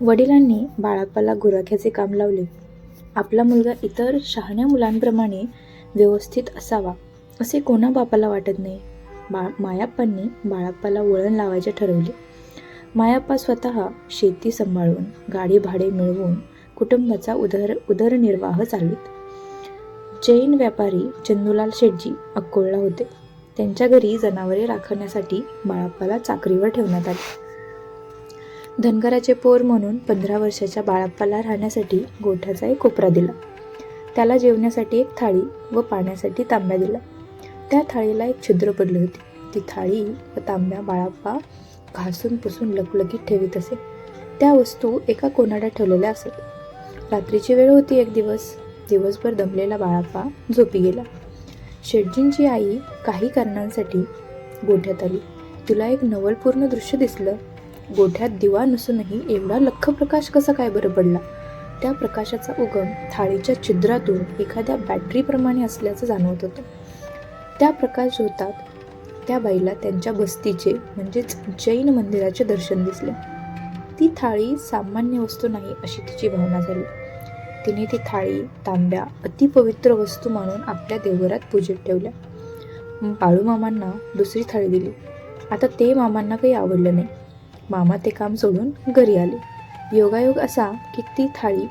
वडिलांनी बाळाप्पाला गुराख्याचे काम लावले. आपला मुलगा इतर शहाण्या मुलांप्रमाणे व्यवस्थित असावा असे कोणा बापाला वाटत नाही. बा मायाप्पांनी बाळाप्पाला वळण लावायचे ठरवले. मायाप्पा स्वतः शेती सांभाळून गाडी भाडे मिळवून कुटुंबाचा उदर उदरनिर्वाह चालवित. जैन व्यापारी चंदूलाल शेटजी अक्कोळला होते. त्यांच्या घरी जनावरे राखण्यासाठी बाळाप्पाला चाकरीवर ठेवण्यात आले. धनगराचे पोर म्हणून पंधरा वर्षाच्या बाळाप्पाला राहण्यासाठी गोठ्याचा एक कोपरा दिला. त्याला जेवण्यासाठी एक थाळी व पाण्यासाठी तांब्या दिला त्या थाळीला एक छिद्र पडली होती. ती थाळी व तांब्या बाळाप्पा घासून पुसून लकलकीत ठेवीत असे. त्या वस्तू एका कोनाड्यात ठेवलेल्या असत रात्रीची वेळ होती एक दिवस. दिवसभर दमलेला बाळाप्पा झोपी गेला. शेटजींची आई काही कारणांसाठी गोठ्यात आली. तुला एक नवलपूर्ण दृश्य दिसलं. गोठ्यात दिवा नसूनही एवढा लख्ख प्रकाश कसा काय बरं पडला? त्या प्रकाशाचा उगम थाळीच्या छिद्रातून एखाद्या बॅटरीप्रमाणे असल्याचं जाणवत होतं. त्या प्रकाश होतात त्या बाईला त्यांच्या बस्तीचे म्हणजेच जैन मंदिराचे दर्शन दिसले. ती थाळी सामान्य वस्तू नाही अशी तिची भावना झाली. तिने ती थाळी तांब्या अतिपवित्र वस्तू मानून आपल्या देवघरात पूजेत ठेवल्या. बाळूमामांना दुसरी थाळी दिली. आता ते मामांना काही आवडलं नाही. मामा ते काम सोडून घरी आले. योगायोग असा की ती थाळी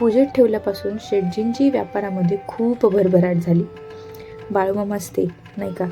पूजेत ठेवल्यापासून शेटजींची व्यापारामध्ये खूप भरभराट झाली. बाळूमामाच ते नाही का?